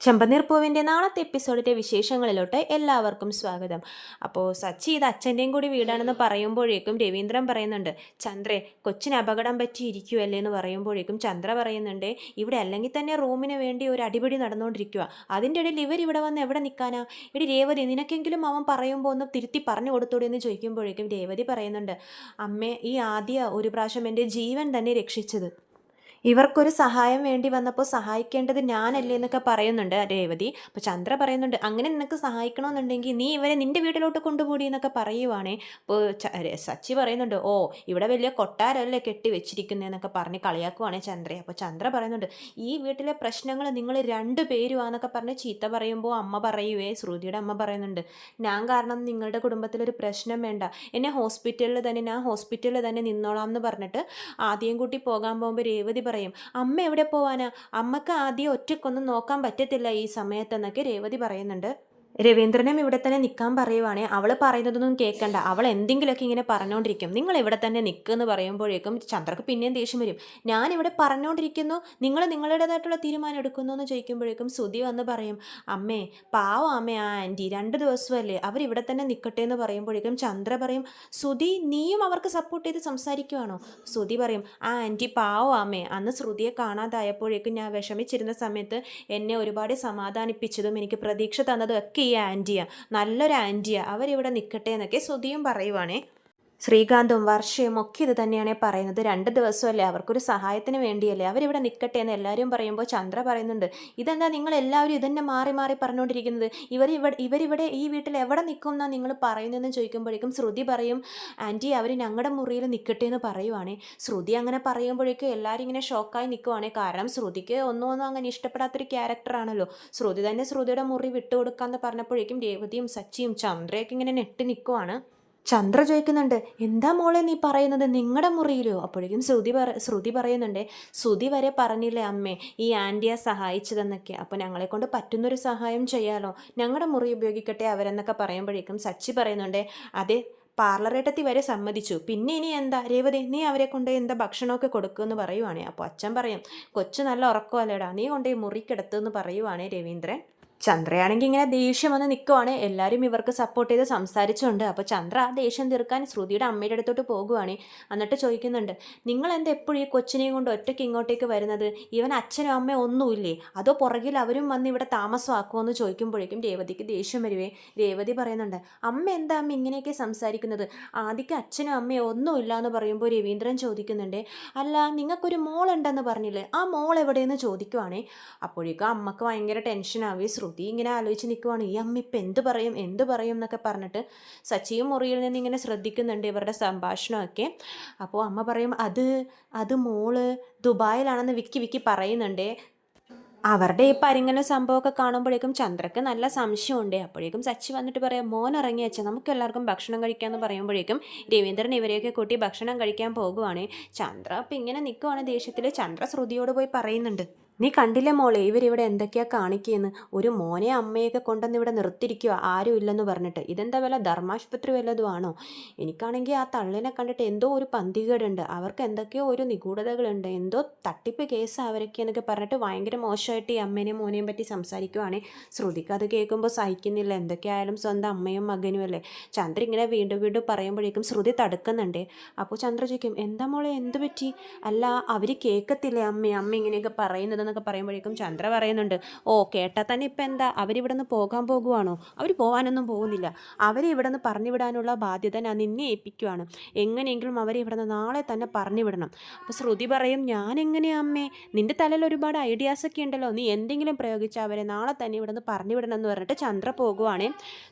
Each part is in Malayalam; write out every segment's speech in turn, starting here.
ചെമ്പനീർ പൂവിന്റെ നാളത്തെ എപ്പിസോഡിന്റെ വിശേഷങ്ങളിലോട്ട് എല്ലാവർക്കും സ്വാഗതം. അപ്പോൾ സച്ചി ഇത് അച്ഛന്റെയും കൂടി വീടാണെന്ന് പറയുമ്പോഴേക്കും രവീന്ദ്രൻ പറയുന്നുണ്ട് ചന്ദ്രേ കൊച്ചിന് അപകടം പറ്റിയിരിക്കുമല്ലേ എന്ന് പറയുമ്പോഴേക്കും ചന്ദ്ര പറയുന്നുണ്ട് ഇവിടെ അല്ലെങ്കിൽ തന്നെ റൂമിന് വേണ്ടി ഒരു അടിപിടി നടന്നുകൊണ്ടിരിക്കുക അതിന്റെ ഇടയിൽ ഇവർ ഇവിടെ വന്ന് എവിടെ നിൽക്കാനാ? ഇടി രേവതി നിനക്കെങ്കിലും അവൻ പറയുമ്പോൾ ഒന്ന് തിരുത്തി പറഞ്ഞു കൊടുത്തോടെ എന്ന് ചോദിക്കുമ്പോഴേക്കും രേവതി പറയുന്നുണ്ട് അമ്മേ ഈ ആദ്യ ഒരു പ്രാവശ്യം എന്റെ ജീവൻ തന്നെ രക്ഷിച്ചത്. ഇവർക്കൊരു സഹായം വേണ്ടി വന്നപ്പോൾ സഹായിക്കേണ്ടത് ഞാനല്ലേ എന്നൊക്കെ പറയുന്നുണ്ട് രേവതി. അപ്പോൾ ചന്ദ്ര പറയുന്നുണ്ട് അങ്ങനെ നിനക്ക് സഹായിക്കണമെന്നുണ്ടെങ്കിൽ നീ ഇവരെ നിന്റെ വീട്ടിലോട്ട് കൊണ്ടുപോടി എന്നൊക്കെ പറയുവാണേ. അപ്പോൾ സച്ചി പറയുന്നുണ്ട് ഓ ഇവിടെ വലിയ കൊട്ടാരമല്ലേ കെട്ടി വെച്ചിരിക്കുന്നതെന്നൊക്കെ പറഞ്ഞ് കളിയാക്കുവാണേ ചന്ദ്രയെ. അപ്പോൾ ചന്ദ്ര പറയുന്നുണ്ട് ഈ വീട്ടിലെ പ്രശ്നങ്ങൾ നിങ്ങൾ രണ്ടു പേരുവാന്നൊക്കെ പറഞ്ഞ് ചീത്ത പറയുമ്പോൾ അമ്മ പറയുവേ ശ്രുതിയുടെ അമ്മ പറയുന്നുണ്ട് ഞാൻ കാരണം നിങ്ങളുടെ കുടുംബത്തിലൊരു പ്രശ്നം വേണ്ട. എന്നെ ഹോസ്പിറ്റലിൽ തന്നെ ഞാൻ ഹോസ്പിറ്റലിൽ തന്നെ നിന്നോളാം എന്ന് പറഞ്ഞിട്ട് ആദ്യം കൂട്ടി പോകാൻ പോകുമ്പോൾ രേവതി അമ്മ എവിടെ പോവാനാ? അമ്മയ്ക്ക് ആദ്യം ഒറ്റക്കൊന്നും നോക്കാൻ പറ്റത്തില്ല ഈ സമയത്തെന്നൊക്കെ രേവതി പറയുന്നുണ്ട്. രവീന്ദ്രനും ഇവിടെ തന്നെ നിൽക്കാൻ പറയുവാണേ അവൾ പറയുന്നതൊന്നും കേൾക്കണ്ട അവൾ എന്തെങ്കിലുമൊക്കെ ഇങ്ങനെ പറഞ്ഞുകൊണ്ടിരിക്കും നിങ്ങൾ ഇവിടെ തന്നെ നിൽക്കുമെന്ന് പറയുമ്പോഴേക്കും ചന്ദ്രക്ക് പിന്നെയും ദേഷ്യം വരും. ഞാൻ ഇവിടെ പറഞ്ഞുകൊണ്ടിരിക്കുന്നു നിങ്ങൾ നിങ്ങളുടേതായിട്ടുള്ള തീരുമാനം എടുക്കുന്നു എന്ന് ചോദിക്കുമ്പോഴേക്കും സുധി വന്ന് പറയും അമ്മേ പാവം അമ്മേ ആ ആന്റി രണ്ട് ദിവസമല്ലേ അവരിവിടെ തന്നെ നിൽക്കട്ടെ എന്ന് പറയുമ്പോഴേക്കും ചന്ദ്ര പറയും സുധി നീയും അവർക്ക് സപ്പോർട്ട് ചെയ്ത് സംസാരിക്കുവാണോ? സുധി പറയും ആ ആന്റി പാവം അമ്മേ. അന്ന് ശ്രുതിയെ കാണാതായപ്പോഴേക്കും ഞാൻ വിഷമിച്ചിരുന്ന സമയത്ത് എന്നെ ഒരുപാട് സമാധാനിപ്പിച്ചതും എനിക്ക് പ്രതീക്ഷ തന്നതും ഒക്കെ ഈ ആന്റിയാണ് നല്ലൊരു ആന്റിയാണ് അവരിവിടെ നിൽക്കട്ടെ എന്നൊക്കെ ശ്രുതിയും പറയുവാണേ. ശ്രീകാന്തും വർഷയും ഒക്കെ ഇത് തന്നെയാണ് പറയുന്നത്. രണ്ട് ദിവസമല്ലേ? അവർക്കൊരു സഹായത്തിന് വേണ്ടിയല്ലേ? അവരിവിടെ നിൽക്കട്ടെ എന്ന് എല്ലാവരും പറയുമ്പോൾ ചന്ദ്ര പറയുന്നുണ്ട് ഇതെന്താ നിങ്ങൾ എല്ലാവരും ഇതന്നെ മാറി മാറി പറഞ്ഞുകൊണ്ടിരിക്കുന്നത്? ഇവർ ഇവിടെ ഇവരിവിടെ ഈ വീട്ടിൽ എവിടെ നിൽക്കും എന്നാണ് നിങ്ങൾ പറയുന്നതെന്ന് ചോദിക്കുമ്പോഴേക്കും ശ്രുതി പറയും ആന്റി അവർ ഞങ്ങളുടെ മുറിയിൽ നിൽക്കട്ടെ എന്ന് പറയുവാണേ. ശ്രുതി അങ്ങനെ പറയുമ്പോഴേക്കും എല്ലാവരും ഇങ്ങനെ ഷോക്കായി നിൽക്കുവാണേ കാരണം ശ്രുതിക്ക് ഒന്നും ഒന്നും അങ്ങനെ ഇഷ്ടപ്പെടാത്തൊരു ക്യാരക്ടറാണല്ലോ ശ്രുതി തന്നെ ശ്രുതിയുടെ മുറി വിട്ടുകൊടുക്കാമെന്ന് പറഞ്ഞപ്പോഴേക്കും രേവതിയും സച്ചിയും ചന്ദ്രയൊക്കെ ഇങ്ങനെ നെട്ടി നിൽക്കുവാണ് ചന്ദ്ര ചോദിക്കുന്നുണ്ട് എന്താ മോളെ നീ പറയുന്നത്? നിങ്ങളുടെ മുറിയിലോ? അപ്പോഴേക്കും ശ്രുതി പറ ശ്രുതി പറയുന്നുണ്ട് ശ്രുതി വരെ പറഞ്ഞില്ലേ അമ്മേ ഈ ആന്റിയെ സഹായിച്ചതെന്നൊക്കെ. അപ്പോൾ ഞങ്ങളെ കൊണ്ട് പറ്റുന്നൊരു സഹായം ചെയ്യാലോ. ഞങ്ങളുടെ മുറി ഉപയോഗിക്കട്ടെ അവരെന്നൊക്കെ പറയുമ്പോഴേക്കും സച്ചി പറയുന്നുണ്ട് അതെ പാർലറേട്ടത്തി വരെ സമ്മതിച്ചു. പിന്നെ ഇനി എന്താ? രേവതി നീ അവരെ കൊണ്ട് എന്താ ഭക്ഷണമൊക്കെ കൊടുക്കുമെന്ന് പറയുവാണേ. അപ്പോൾ അച്ഛൻ പറയും കൊച്ചു നല്ല ഉറക്കമല്ലേടാ നീ കൊണ്ടുപോയി മുറി കിടത്തുമെന്ന് പറയുവാണേ രവീന്ദ്രൻ. ചന്ദ്രയാണെങ്കിൽ ഇങ്ങനെ ദേഷ്യം വന്ന് നിൽക്കുവാണ് എല്ലാവരും ഇവർക്ക് സപ്പോർട്ട് ചെയ്ത് സംസാരിച്ചുണ്ട്. അപ്പോൾ ചന്ദ്ര ആ ദേഷ്യം തീർക്കാൻ ശ്രുതിയുടെ അമ്മയുടെ അടുത്തോട്ട് പോകുവാണ്. എന്നിട്ട് ചോദിക്കുന്നുണ്ട് നിങ്ങൾ എന്താ എപ്പോഴും ഈ കൊച്ചിനെയും കൊണ്ട് ഒറ്റയ്ക്ക് ഇങ്ങോട്ടേക്ക് വരുന്നത്? ഇവൻ അച്ഛനും അമ്മയും ഒന്നുമില്ലേ? അതോ പുറകിൽ അവരും വന്ന് ഇവിടെ താമസമാക്കുമോ എന്ന് ചോദിക്കുമ്പോഴേക്കും രേവതിക്ക് ദേഷ്യം വരുവേ. രേവതി പറയുന്നുണ്ട് അമ്മ എന്താ അമ്മ ഇങ്ങനെയൊക്കെ സംസാരിക്കുന്നത്? ആദ്യക്ക് അച്ഛനും അമ്മയും ഒന്നുമില്ല എന്ന് പറയുമ്പോൾ രവീന്ദ്രൻ ചോദിക്കുന്നുണ്ട് അല്ല നിങ്ങൾക്കൊരു മോളുണ്ടെന്ന് പറഞ്ഞില്ലേ? ആ മോൾ എവിടെയെന്ന് ചോദിക്കുവാണേ? അപ്പോഴേക്കും അമ്മയ്ക്ക് ഭയങ്കര ടെൻഷനാവേ ശ്രുതി ഇങ്ങനെ ആലോചിച്ച് നിൽക്കുവാണ് ഈ അമ്മ ഇപ്പം എന്ത് പറയും? എന്ത് പറയും? എന്നൊക്കെ പറഞ്ഞിട്ട് സച്ചിയും മുറിയിൽ നിന്ന് ഇങ്ങനെ ശ്രദ്ധിക്കുന്നുണ്ട് ഇവരുടെ സംഭാഷണമൊക്കെ. അപ്പോൾ അമ്മ പറയും അത് അത് മോൾ ദുബായിലാണെന്ന് വിക്കി വിക്കി പറയുന്നുണ്ടേ. അവരുടെ ഈ പരിങ്ങന സംഭവമൊക്കെ കാണുമ്പോഴേക്കും ചന്ദ്രക്ക് നല്ല സംശയമുണ്ട്. അപ്പോഴേക്കും സച്ചി വന്നിട്ട് പറയാം മോൻ ഇറങ്ങി വെച്ചാൽ നമുക്ക് എല്ലാവർക്കും ഭക്ഷണം കഴിക്കാമെന്ന് പറയുമ്പോഴേക്കും രവീന്ദ്രൻ ഇവരെയൊക്കെ കൂട്ടി ഭക്ഷണം കഴിക്കാൻ പോകുവാണ്. ചന്ദ്ര അപ്പം ഇങ്ങനെ നിൽക്കുവാണ് ദേഷ്യത്തിൽ ചന്ദ്ര ശ്രുതിയോട് പോയി പറയുന്നുണ്ട്. നീ കണ്ടില്ലേ മോളെ ഇവരിവിടെ എന്തൊക്കെയാ കാണിക്കുകയെന്ന് ഒരു മോനെ അമ്മയൊക്കെ കൊണ്ടുവന്ന് ഇവിടെ നിർത്തിയിരിക്കുക ആരും ഇല്ലെന്ന് പറഞ്ഞിട്ട്. ഇതെന്താ വല്ല ധർമാശുപത്രി വല്ലതും ആണോ? എനിക്കാണെങ്കിൽ ആ തള്ളിനെ കണ്ടിട്ട് എന്തോ ഒരു പന്തികേടുണ്ട്. അവർക്ക് എന്തൊക്കെയോ ഒരു നിഗൂഢതകളുണ്ട്. എന്തോ തട്ടിപ്പ് കേസ് അവരൊക്കെ എന്നൊക്കെ പറഞ്ഞിട്ട് ഭയങ്കര മോശമായിട്ട് ഈ അമ്മേനെയും മോനെയും പറ്റി സംസാരിക്കുവാണേ. ശ്രുതിക്ക് അത് കേൾക്കുമ്പോൾ സഹിക്കുന്നില്ല. എന്തൊക്കെയായാലും സ്വന്തം അമ്മയും മകനും അല്ലേ? ചന്ദ്ര ഇങ്ങനെ വീണ്ടും വീണ്ടും പറയുമ്പോഴേക്കും ശ്രുതി തടുക്കുന്നുണ്ട്. അപ്പോൾ ചന്ദ്ര ചോദിക്കും എന്താ മോളെ എന്ത് പറ്റി? അല്ല അവർ കേൾക്കത്തില്ലേ അമ്മ? അമ്മ ഇങ്ങനെയൊക്കെ പറയുന്നത് എന്നൊക്കെ പറയുമ്പോഴേക്കും ചന്ദ്ര പറയുന്നുണ്ട് ഓ കേട്ടാൽ തന്നെ ഇപ്പം എന്താ? അവരിവിടെ നിന്ന് പോകാൻ പോകുവാണോ? അവർ പോകാനൊന്നും പോകുന്നില്ല. അവരെ ഇവിടെ നിന്ന് പറഞ്ഞു വിടാനുള്ള ബാധ്യത ഞാൻ നിന്നെ ഏൽപ്പിക്കുവാണ്. എങ്ങനെയെങ്കിലും അവരെ ഇവിടെ നിന്ന് നാളെ തന്നെ പറഞ്ഞു വിടണം അപ്പോൾ ശ്രുതി പറയും ഞാൻ അമ്മേ? നിന്റെ തലയിൽ ഒരുപാട് ഐഡിയാസൊക്കെ ഉണ്ടല്ലോ. നീ എന്തെങ്കിലും പ്രയോഗിച്ചാൽ അവരെ നാളെ തന്നെ ഇവിടെ നിന്ന് പറഞ്ഞു വിടണം എന്ന് പറഞ്ഞിട്ട് ചന്ദ്ര പോകുവാണേ.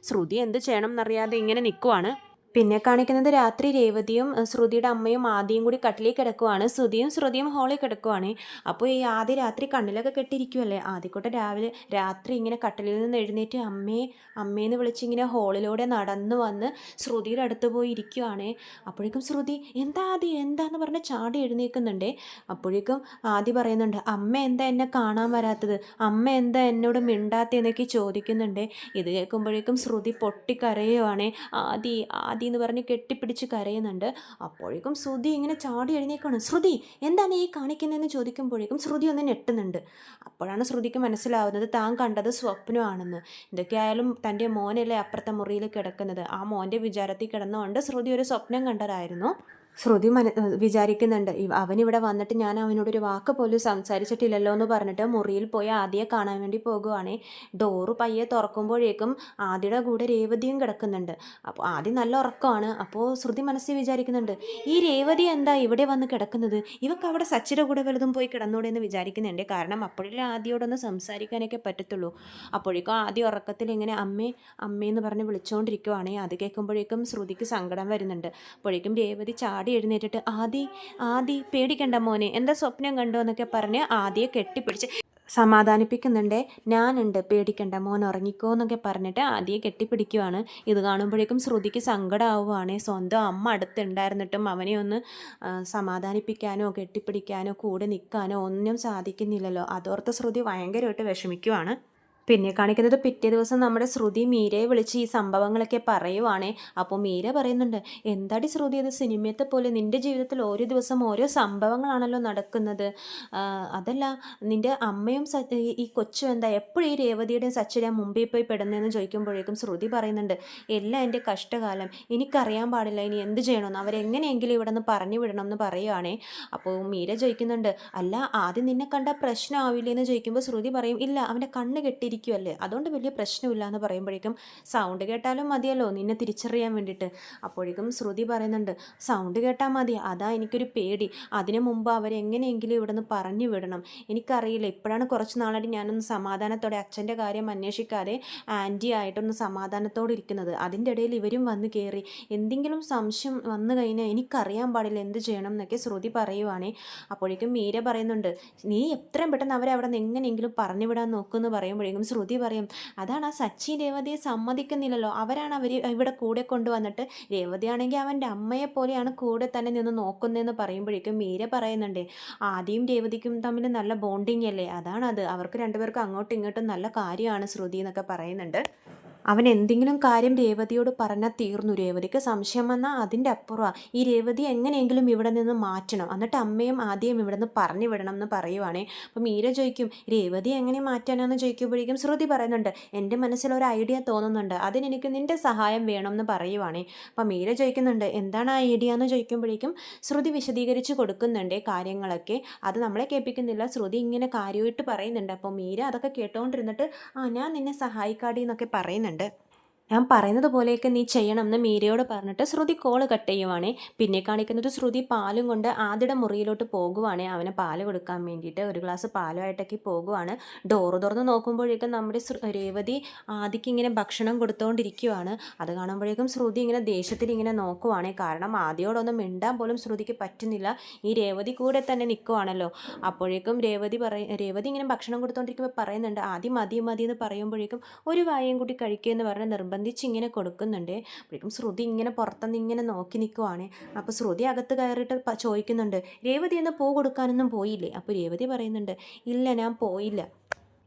ശ്രുതി എന്ത് ചെയ്യണം എന്നറിയാതെ ഇങ്ങനെ നിൽക്കുവാണ് പിന്നെ കാണിക്കുന്നത് രാത്രി രേവതിയും ശ്രുതിയുടെ അമ്മയും ആദിയും കൂടി കട്ടിലിൽ കിടക്കുവാണ്. ശ്രുതിയും ശ്രുതിയും ഹോളിൽ കിടക്കുവാണ്. അപ്പോൾ ഈ ആദ്യ രാത്രി കണ്ണിലൊക്കെ കെട്ടിയിരിക്കുമല്ലേ ആദ്യക്കോട്ടെ രാവിലെ രാത്രി ഇങ്ങനെ കട്ടിലിൽ നിന്ന് എഴുന്നേറ്റ് അമ്മേ അമ്മേന്ന് വിളിച്ചിങ്ങനെ ഹോളിലൂടെ നടന്നു വന്ന് ശ്രുതിയുടെ അടുത്ത് പോയി ഇരിക്കുവാണ്. അപ്പോഴേക്കും ശ്രുതി എന്താ ആദ്യം എന്താന്ന് പറഞ്ഞ് ചാടി എഴുന്നേൽക്കുന്നുണ്ട് അപ്പോഴേക്കും ആദി പറയുന്നുണ്ട് അമ്മ എന്താ എന്നെ കാണാൻ വരാത്തത്? അമ്മ എന്താ എന്നോട് മിണ്ടാത്തതെന്നൊക്കെ ചോദിക്കുന്നുണ്ട്. ഇത് കേൾക്കുമ്പോഴേക്കും ശ്രുതി പൊട്ടിക്കരയുവാണ്. ആദി ആദി ആദി എന്ന് പറഞ്ഞ് കെട്ടിപ്പിടിച്ച് കരയുന്നുണ്ട്. അപ്പോഴേക്കും ശ്രുതി ഇങ്ങനെ ചാടി എഴുന്നേക്കാണ്. ശ്രുതി എന്താണ് ഈ കാണിക്കുന്നതെന്ന് ചോദിക്കുമ്പോഴേക്കും ശ്രുതി ഒന്ന് ഞെട്ടുന്നുണ്ട്. അപ്പോഴാണ് ശ്രുതിക്ക് മനസ്സിലാവുന്നത് താൻ കണ്ടത് സ്വപ്നമാണെന്ന്. എന്തൊക്കെയായാലും തന്റെ മോനല്ലേ അപ്പുറത്തെ മുറിയിൽ കിടക്കുന്നത്. ആ മോന്റെ വിചാരത്തിൽ കിടന്നുകൊണ്ട് ശ്രുതി ഒരു സ്വപ്നം കണ്ടതായിരുന്നു. ശ്രുതി മന വിചാരിക്കുന്നുണ്ട് അവനിവിടെ വന്നിട്ട് ഞാൻ അവനോടൊരു വാക്ക് പോലും സംസാരിച്ചിട്ടില്ലല്ലോ എന്ന് പറഞ്ഞിട്ട് മുറിയിൽ പോയി ആദ്യയെ കാണാൻ വേണ്ടി പോകുവാണേ. ഡോറ് പയ്യെ തുറക്കുമ്പോഴേക്കും ആദ്യയുടെ കൂടെ രേവതിയും കിടക്കുന്നുണ്ട്. അപ്പോൾ ആദ്യം നല്ല ഉറക്കമാണ്. അപ്പോൾ ശ്രുതി മനസ്സിൽ വിചാരിക്കുന്നുണ്ട് ഈ രേവതി എന്താ ഇവിടെ വന്ന് കിടക്കുന്നത്? ഇവക്ക് അവിടെ സച്ചിയുടെ കൂടെ വലുതും പോയി കിടന്നൂടെ എന്ന് വിചാരിക്കുന്നുണ്ട് കാരണം അപ്പോഴേ ആദ്യയോടൊന്ന് സംസാരിക്കാനൊക്കെ പറ്റത്തുള്ളൂ. അപ്പോഴേക്കും ആദ്യ ഉറക്കത്തിൽ ഇങ്ങനെ അമ്മേ അമ്മയെന്ന് പറഞ്ഞ് വിളിച്ചുകൊണ്ടിരിക്കുവാണേ അത് കേൾക്കുമ്പോഴേക്കും ശ്രുതിക്ക് സങ്കടം വരുന്നുണ്ട്. അപ്പോഴേക്കും രേവതി ചാടി എഴുന്നേറ്റിട്ട് ആദി ആദി പേടിക്കണ്ട മോനെ എന്താ സ്വപ്നം കണ്ടോ? എന്നൊക്കെ പറഞ്ഞ് ആദിയെ കെട്ടിപ്പിടിച്ച്. സമാധാനിപ്പിക്കുന്നുണ്ടേ. ഞാനുണ്ട് പേടിക്കണ്ട മോൻ ഉറങ്ങിക്കോ എന്നൊക്കെ പറഞ്ഞിട്ട് ആദ്യം കെട്ടിപ്പിടിക്കുവാണ്. ഇത് കാണുമ്പോഴേക്കും ശ്രുതിക്ക് സങ്കടമാവുകയാണ് സ്വന്തം അമ്മ അടുത്തുണ്ടായിരുന്നിട്ടും അവനെ ഒന്ന് സമാധാനിപ്പിക്കാനോ കെട്ടിപ്പിടിക്കാനോ കൂടെ നിൽക്കാനോ ഒന്നും സാധിക്കുന്നില്ലല്ലോ. അതോർത്ത് ശ്രുതി ഭയങ്കരമായിട്ട് വിഷമിക്കുവാണ്. പിന്നെ കാണിക്കുന്നത് പിറ്റേ ദിവസം നമ്മുടെ ശ്രുതി മീരയെ വിളിച്ച് ഈ സംഭവങ്ങളൊക്കെ പറയുവാണേ. അപ്പോൾ മീര പറയുന്നുണ്ട് എന്താടി ശ്രുതി അത് സിനിമയത്തെ പോലെ നിന്റെ ജീവിതത്തിൽ ഓരോ ദിവസം ഓരോ സംഭവങ്ങളാണല്ലോ നടക്കുന്നത്. അതല്ല നിന്റെ അമ്മയും ഈ- കൊച്ചും എന്താ എപ്പോഴും ഈ രേവതിയുടെയും സച്ചിയുടെയും മുമ്പിൽ പോയി പെടുന്നതെന്ന് ചോദിക്കുമ്പോഴേക്കും ശ്രുതി പറയുന്നുണ്ട് എല്ലാം എന്റെ കഷ്ടകാലം. എനിക്കറിയാൻ പാടില്ല ഇനി എന്ത് ചെയ്യണമെന്ന്. അവരെങ്ങനെയെങ്കിലും ഇവിടെ നിന്ന് പറഞ്ഞു വിടണം എന്ന് പറയുവാണേ. അപ്പോൾ മീര ചോദിക്കുന്നുണ്ട് അല്ല ആദ്യം നിന്നെ കണ്ട പ്രശ്നമാവില്ലേ എന്ന് ചോദിക്കുമ്പോൾ ശ്രുതി പറയും ഇല്ല അവന്റെ കണ്ണ് കെട്ടിയിരിക്കുമല്ലേ അതുകൊണ്ട് വലിയ പ്രശ്നമില്ല എന്ന് പറയുമ്പോഴേക്കും സൗണ്ട് കേട്ടാലും മതിയല്ലോ നിന്നെ തിരിച്ചറിയാൻ വേണ്ടിയിട്ട് അപ്പോഴേക്കും ശ്രുതി പറയുന്നുണ്ട് സൗണ്ട് കേട്ടാൽ മതി അതാ എനിക്കൊരു പേടി. അതിനു മുമ്പ് അവരെങ്ങനെയെങ്കിലും ഇവിടെ നിന്ന് പറഞ്ഞു വിടണം. എനിക്കറിയില്ല ഇപ്പോഴാണ് കുറച്ച് നാളായിട്ട് ഞാനൊന്ന് സമാധാനത്തോടെ അച്ഛന്റെ കാര്യം അന്വേഷിക്കാതെ ആന്റി ആയിട്ടൊന്ന് സമാധാനത്തോടെ ഇരിക്കുന്നത്. അതിന്റെ ഇടയിൽ ഇവരും വന്ന് കയറി എന്തെങ്കിലും സംശയം വന്നു കഴിഞ്ഞാൽ എനിക്കറിയാൻ പാടില്ല എന്ത് ചെയ്യണം എന്നൊക്കെ ശ്രുതി പറയുവാണേ. അപ്പോഴേക്കും മീര പറയുന്നുണ്ട് നീ എത്രയും പെട്ടെന്ന് അവരെ അവിടെ നിന്ന് എങ്ങനെയെങ്കിലും പറഞ്ഞു വിടാൻ നോക്കുമെന്ന് പറയുമ്പോഴേക്കും ശ്രുതി പറയും അതാണ് ആ സച്ചി രേവതിയെ സമ്മതിക്കുന്നില്ലല്ലോ. അവരാണ് അവർ ഇവിടെ കൂടെ കൊണ്ടുവന്നിട്ട് രേവതിയാണെങ്കിൽ അവന്റെ അമ്മയെ പോലെയാണ് കൂടെ തന്നെ നിന്ന് നോക്കുന്നതെന്ന് പറയുമ്പോഴേക്കും മീര പറയുന്നുണ്ട് ആദ്യം രേവതിക്കും തമ്മിൽ നല്ല ബോണ്ടിങ് അല്ലേ? അതാണത്. അവർക്ക് രണ്ടുപേർക്കും അങ്ങോട്ടും ഇങ്ങോട്ടും നല്ല കാര്യമാണ് ശ്രുതി എന്നൊക്കെ പറയുന്നുണ്ട്. അവൻ എന്തെങ്കിലും കാര്യം രേവതിയോട് പറഞ്ഞാൽ തീർന്നു. രേവതിക്ക് സംശയം വന്നാൽ അതിന്റെ അപ്പുറമാണ് ഈ രേവതി എങ്ങനെയെങ്കിലും ഇവിടെ നിന്ന് മാറ്റണം. എന്നിട്ട് അമ്മയും ആദ്യം ഇവിടെ നിന്ന് പറഞ്ഞു വിടണം എന്ന് പറയുവാണേ. അപ്പം മീര ചോദിക്കും രേവതി എങ്ങനെ മാറ്റാനാന്ന്? ചോദിക്കുമ്പോഴേക്കും ശ്രുതി പറയുന്നുണ്ട് എന്റെ മനസ്സിൽ ഒരു ഐഡിയ തോന്നുന്നുണ്ട്. അതിനെനിക്ക് നിന്റെ സഹായം വേണം എന്ന് പറയുവാണേ. അപ്പം മീര ചോദിക്കുന്നുണ്ട് എന്താണ് ആ ഐഡിയ? എന്ന് ചോദിക്കുമ്പോഴേക്കും ശ്രുതി വിശദീകരിച്ച് കൊടുക്കുന്നുണ്ട് കാര്യങ്ങളൊക്കെ. അത് നമ്മളെ കേൾപ്പിക്കുന്നില്ല. ശ്രുതി ഇങ്ങനെ കാര്യമായിട്ട് പറയുന്നുണ്ട്. അപ്പോൾ മീര അതൊക്കെ കേട്ടുകൊണ്ടിരുന്നിട്ട് ആ ഞാൻ നിന്നെ സഹായിക്കാടി എന്നൊക്കെ പറയുന്നുണ്ട്. ചെയ്യുന്നുണ്ട് ഞാൻ പറയുന്നത് പോലെയൊക്കെ നീ ചെയ്യണം എന്ന് മീരയോട് പറഞ്ഞിട്ട് ശ്രുതി കോൾ കട്ട് ചെയ്യുവാണേ. പിന്നെ കാണിക്കുന്നത് ശ്രുതി പാലും കൊണ്ട് ആദ്യയുടെ മുറിയിലോട്ട് പോകുവാണേ. അവന് പാൽ കൊടുക്കാൻ വേണ്ടിയിട്ട് ഒരു ഗ്ലാസ് പാലുമായിട്ടൊക്കെ പോകുവാണ്. ഡോറ് തുറന്ന് നോക്കുമ്പോഴേക്കും നമ്മുടെ രേവതി ആദിക്ക് ഇങ്ങനെ ഭക്ഷണം കൊടുത്തുകൊണ്ടിരിക്കുവാണ് അത് കാണുമ്പോഴേക്കും ശ്രുതി ഇങ്ങനെ ദേഷ്യത്തിൽ ഇങ്ങനെ നോക്കുവാണേ. കാരണം ആദ്യയോടൊന്നും മിണ്ടാൻ പോലും ശ്രുതിക്ക് പറ്റുന്നില്ല. ഈ രേവതി കൂടെ തന്നെ നിൽക്കുവാണല്ലോ അപ്പോഴേക്കും രേവതി പറയ രേവതി ഇങ്ങനെ ഭക്ഷണം കൊടുത്തുകൊണ്ടിരിക്കുമ്പോൾ പറയുന്നുണ്ട് ആദ്യം മതി മതി എന്ന് പറയുമ്പോഴേക്കും ഒരു വായയും കൂടി കഴിക്കുക എന്ന് പറഞ്ഞ് നിർബന്ധിച്ച് ഇങ്ങനെ കൊടുക്കുന്നുണ്ട്. അപ്പോഴേക്കും ശ്രുതി ഇങ്ങനെ പുറത്തുനിന്ന് ഇങ്ങനെ നോക്കി നിൽക്കുവാണ് അപ്പോൾ ശ്രുതി അകത്ത് കയറിയിട്ട് ചോദിക്കുന്നുണ്ട് രേവതി എന്ന് പൂ കൊടുക്കാനൊന്നും പോയില്ലേ? അപ്പോൾ രേവതി പറയുന്നുണ്ട് ഇല്ല ഞാൻ പോയില്ല.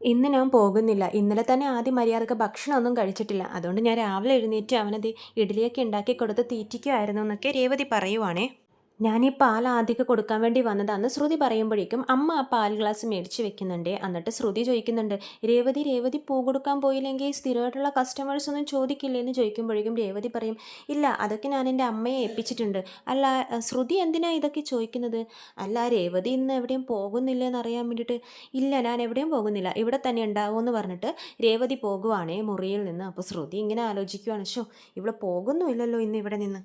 ഇന്ന് ഞാൻ പോകുന്നില്ല. ഇന്നലെ തന്നെ ആദ്യം മര്യാദയ്ക്ക് ഭക്ഷണമൊന്നും കഴിച്ചിട്ടില്ല. അതുകൊണ്ട് ഞാൻ രാവിലെ എഴുന്നേറ്റ് അവനത് ഇഡ്ഡലിയൊക്കെ ഉണ്ടാക്കി കൊടുത്ത് തീറ്റിക്കുമായിരുന്നു എന്നൊക്കെ രേവതി പറയുവാണേ. ഞാൻ ഈ പാൽ ആദ്യമൊക്കെ കൊടുക്കാൻ വേണ്ടി വന്നതാന്ന് ശ്രുതി പറയുമ്പോഴേക്കും അമ്മ ആ പാൽ ഗ്ലാസ് മേടിച്ച് വെക്കുന്നുണ്ട്. എന്നിട്ട് ശ്രുതി ചോദിക്കുന്നുണ്ട് രേവതി രേവതി പൂ കൊടുക്കാൻ പോയില്ലെങ്കിൽ സ്ഥിരമായിട്ടുള്ള കസ്റ്റമേഴ്സ് ഒന്നും ചോദിക്കില്ലേ എന്ന് ചോദിക്കുമ്പോഴേക്കും രേവതി പറയും ഇല്ല അതൊക്കെ ഞാൻ എന്റെ അമ്മയെ ഏൽപ്പിച്ചിട്ടുണ്ട്. അല്ല ശ്രുതി എന്തിനാ ഇതൊക്കെ ചോദിക്കുന്നത്? അല്ല രേവതി ഇന്ന് എവിടെയും പോകുന്നില്ല എന്നറിയാൻ വേണ്ടിയിട്ട്. ഇല്ല ഞാൻ എവിടെയും പോകുന്നില്ല. ഇവിടെ തന്നെ ഉണ്ടാവുമെന്ന് പറഞ്ഞിട്ട് രേവതി പോകുവാണേ മുറിയിൽ നിന്ന്. അപ്പോൾ ശ്രുതി ഇങ്ങനെ ആലോചിക്കുവാണ് ഷോ ഇവിടെ പോകുന്നുമില്ലല്ലോ ഇന്ന് ഇവിടെ നിന്ന്.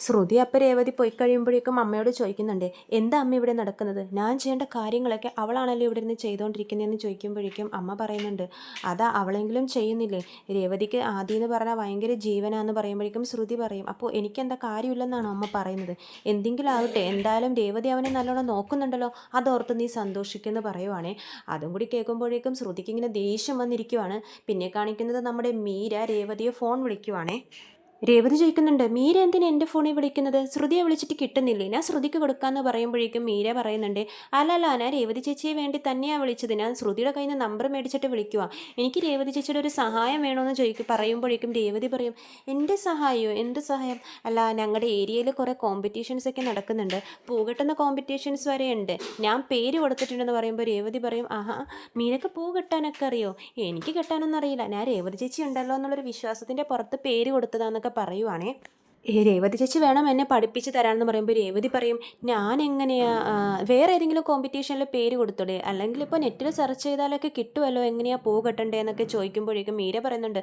ശ്രുതി അപ്പം രേവതി പോയി കഴിയുമ്പോഴേക്കും അമ്മയോട് ചോദിക്കുന്നുണ്ട് എന്താ അമ്മ ഇവിടെ നടക്കുന്നത്? ഞാൻ ചെയ്യേണ്ട കാര്യങ്ങളൊക്കെ അവളാണല്ലോ ഇവിടെ നിന്ന് ചെയ്തുകൊണ്ടിരിക്കുന്നതെന്ന് ചോദിക്കുമ്പോഴേക്കും അമ്മ പറയുന്നുണ്ട് അതാ അവളെങ്കിലും ചെയ്യുന്നില്ലേ? രേവതിക്ക് ആദ്യം എന്ന് പറഞ്ഞാൽ ഭയങ്കര ജീവനാന്ന് പറയുമ്പോഴേക്കും ശ്രുതി പറയും അപ്പോൾ എനിക്കെന്താ കാര്യമില്ലെന്നാണോ അമ്മ പറയുന്നത്? എന്തെങ്കിലും ആവട്ടെ എന്തായാലും രേവതി അവനെ നല്ലോണം നോക്കുന്നുണ്ടല്ലോ അതോർത്ത് നീ സന്തോഷിക്കുമെന്ന് പറയുവാണേ. അതും കൂടി കേൾക്കുമ്പോഴേക്കും ശ്രുതിക്ക് ഇങ്ങനെ ദേഷ്യം വന്നിരിക്കുവാണ്. പിന്നെ കാണിക്കുന്നത് നമ്മുടെ മീര രേവതിയെ ഫോൺ വിളിക്കുവാണേ. രേവതി ചോദിക്കുന്നുണ്ട് മീര എന്തിനാ എന്റെ ഫോണിൽ വിളിക്കുന്നത്? ശ്രുതിയെ വിളിച്ചിട്ട് കിട്ടുന്നില്ല? ഞാൻ ശ്രുതിക്ക് കൊടുക്കാമെന്ന് പറയുമ്പോഴേക്കും മീര പറയുന്നുണ്ട് അല്ലല്ല ഞാൻ രേവതി ചേച്ചിയെ വേണ്ടി തന്നെയാണ് വിളിച്ചത്. ഞാൻ ശ്രുതിയുടെ കയ്യിൽ നിന്ന് നമ്പർ മേടിച്ചിട്ട് വിളിക്കുക എനിക്ക് രേവതി ചേച്ചിയുടെ ഒരു സഹായം വേണമെന്ന് ചോദിക്കും പറയുമ്പോഴേക്കും രേവതി പറയും എന്റെ സഹായമോ എന്ത് സഹായം? അല്ല ഞങ്ങളുടെ ഏരിയയിൽ കുറേ കോമ്പറ്റീഷൻസ് ഒക്കെ നടക്കുന്നുണ്ട്. പൂകെട്ടുന്ന കോമ്പറ്റീഷൻസ് വരെ ഉണ്ട്. ഞാൻ പേര് കൊടുത്തിട്ടുണ്ടെന്ന് പറയുമ്പോൾ രേവതി പറയും ആഹാ മീനൊക്കെ പൂ കെട്ടാനൊക്കെ അറിയോ? എനിക്ക് കെട്ടാനൊന്നും അറിയില്ല. ഞാൻ രേവതി ചേച്ചി ഉണ്ടല്ലോ എന്നുള്ളൊരു വിശ്വാസത്തിന്റെ പുറത്ത് പേര് കൊടുത്തതാന്നൊക്കെ പറയുവാണേ രേവതി ചേച്ചി വേണം എന്നെ പഠിപ്പിച്ച് തരാമെന്ന് പറയുമ്പോൾ രേവതി പറയും ഞാൻ എങ്ങനെയാ വേറെ ഏതെങ്കിലും കോമ്പറ്റീഷനിൽ പേര് കൊടുത്തൂടെ അല്ലെങ്കിൽ ഇപ്പോൾ നെറ്റിൽ സെർച്ച് ചെയ്താലൊക്കെ കിട്ടുമല്ലോ എങ്ങനെയാ പൂ എന്നൊക്കെ ചോദിക്കുമ്പോഴേക്കും മീര പറയുന്നുണ്ട്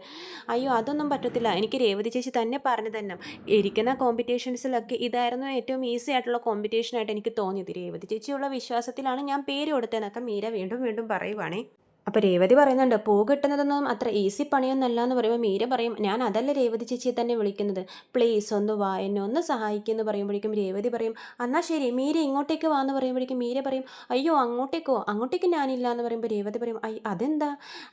അയ്യോ അതൊന്നും പറ്റത്തില്ല എനിക്ക് രേവതി ചേച്ചി തന്നെ പറഞ്ഞു തന്നെ ഇരിക്കുന്ന കോമ്പറ്റീഷൻസിലൊക്കെ ഇതായിരുന്നു ഏറ്റവും ഈസി ആയിട്ടുള്ള കോമ്പറ്റീഷനായിട്ട് എനിക്ക് തോന്നിയത്. രേവതി ചേച്ചിയുള്ള വിശ്വാസത്തിലാണ് ഞാൻ പേര് കൊടുത്തതെന്നൊക്കെ മീര വീണ്ടും വീണ്ടും പറയുവാണേ. അപ്പോൾ രേവതി പറയുന്നുണ്ട് പൂ കിട്ടുന്നതൊന്നും അത്ര ഈസി പണിയൊന്നല്ല എന്ന് പറയുമ്പോൾ മീര പറയും ഞാൻ അതല്ല രേവതി ചേച്ചിയെ തന്നെ വിളിക്കുന്നത്. പ്ലീസ് ഒന്ന് വാ എന്നെ ഒന്ന് സഹായിക്കുമെന്ന് പറയുമ്പോഴേക്കും രേവതി പറയും എന്നാൽ ശരി മീര ഇങ്ങോട്ടേക്ക് വാ എന്ന് പറയുമ്പോഴേക്കും മീര പറയും അയ്യോ അങ്ങോട്ടേക്കോ? അങ്ങോട്ടേക്ക് ഞാനില്ല എന്ന് പറയുമ്പോൾ രേവതി പറയും അയ്യ അതെന്താ?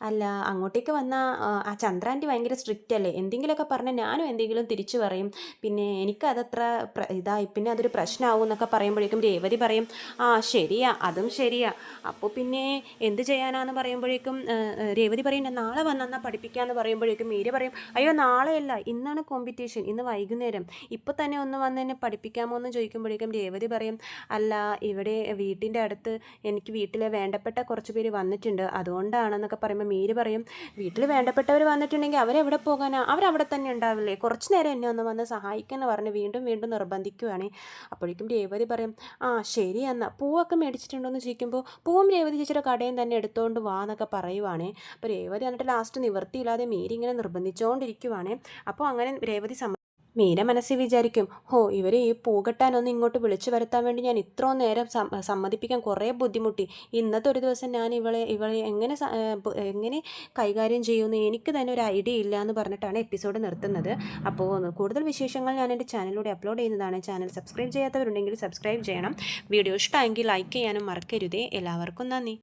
അല്ല അങ്ങോട്ടേക്ക് വന്നാൽ ആ ചന്ദ്രാന്റെ ഭയങ്കര സ്ട്രിക്റ്റ് അല്ലേ? എന്തെങ്കിലുമൊക്കെ പറഞ്ഞാൽ ഞാനും എന്തെങ്കിലും തിരിച്ചു പറയും. പിന്നെ എനിക്കതത്ര ഇതായി പിന്നെ അതൊരു പ്രശ്നമാവും എന്നൊക്കെ പറയുമ്പോഴേക്കും രേവതി പറയും ആ ശരിയാ അതും ശരിയാ. അപ്പോൾ പിന്നെ എന്ത് ചെയ്യാനാന്ന് പറയുമ്പോഴേക്കും രേവതി പറയും നാളെ വന്നാൽ പഠിപ്പിക്കാമെന്ന് പറയുമ്പോഴേക്കും മീര പറയും അയ്യോ നാളെയല്ല ഇന്നാണ് കോമ്പറ്റീഷൻ ഇന്ന് വൈകുന്നേരം. ഇപ്പോൾ തന്നെ ഒന്ന് വന്ന് എന്നെ പഠിപ്പിക്കാമോ എന്ന് ചോദിക്കുമ്പോഴേക്കും രേവതി പറയും അല്ല ഇവിടെ വീട്ടിന്റെ അടുത്ത് എനിക്ക് വീട്ടിലെ വേണ്ടപ്പെട്ട കുറച്ച് പേര് വന്നിട്ടുണ്ട്. അതുകൊണ്ടാണെന്നൊക്കെ പറയുമ്പോൾ മീര് പറയും വീട്ടിൽ വേണ്ടപ്പെട്ടവർ വന്നിട്ടുണ്ടെങ്കിൽ അവരെവിടെ പോകാനാ? അവരവിടെ തന്നെ ഉണ്ടാവില്ലേ? കുറച്ച് നേരം എന്നെ ഒന്ന് വന്ന് സഹായിക്കാമെന്ന് പറഞ്ഞ് വീണ്ടും വീണ്ടും നിർബന്ധിക്കുകയാണ് അപ്പോഴേക്കും രേവതി പറയും ആ ശരി എന്നാൽ പൂവൊക്കെ മേടിച്ചിട്ടുണ്ടോ എന്ന് ചോദിക്കുമ്പോൾ പൂവും രേവതി ചേച്ചിയുടെ കടയും തന്നെ എടുത്തുകൊണ്ട് വാ എന്നൊക്കെ പറയുവാണേ. അപ്പോൾ രേവതി എന്നിട്ട് ലാസ്റ്റ് നിവൃത്തിയില്ലാതെ മീരി ഇങ്ങനെ നിർബന്ധിച്ചുകൊണ്ടിരിക്കുവാണേ അപ്പോൾ അങ്ങനെ രേവതി സമ്മ മീര മനസ്സിൽ വിചാരിക്കും ഹോ ഇവരെ ഈ പൂകെട്ടാനൊന്ന് ഇങ്ങോട്ട് വിളിച്ചു വരുത്താൻ വേണ്ടി ഞാൻ ഇത്രയും നേരം സമ്മതിപ്പിക്കാൻ കുറേ ബുദ്ധിമുട്ടി. ഇന്നത്തെ ഒരു ദിവസം ഞാൻ ഇവളെ ഇവളെ എങ്ങനെ എങ്ങനെ കൈകാര്യം ചെയ്യുമെന്ന് എനിക്ക് തന്നെ ഒരു ഐഡിയ ഇല്ല എന്ന് പറഞ്ഞിട്ടാണ് എപ്പിസോഡ് നിർത്തുന്നത്. അപ്പോൾ കൂടുതൽ വിശേഷങ്ങൾ ഞാൻ എന്റെ ചാനലിലൂടെ അപ്ലോഡ് ചെയ്യുന്നതാണ്. ചാനൽ സബ്സ്ക്രൈബ് ചെയ്യാത്തവരുണ്ടെങ്കിൽ സബ്സ്ക്രൈബ് ചെയ്യണം. വീഡിയോ ഇഷ്ടമെങ്കിൽ ലൈക്ക് ചെയ്യാനും മറക്കരുതേ. എല്ലാവർക്കും നന്ദി.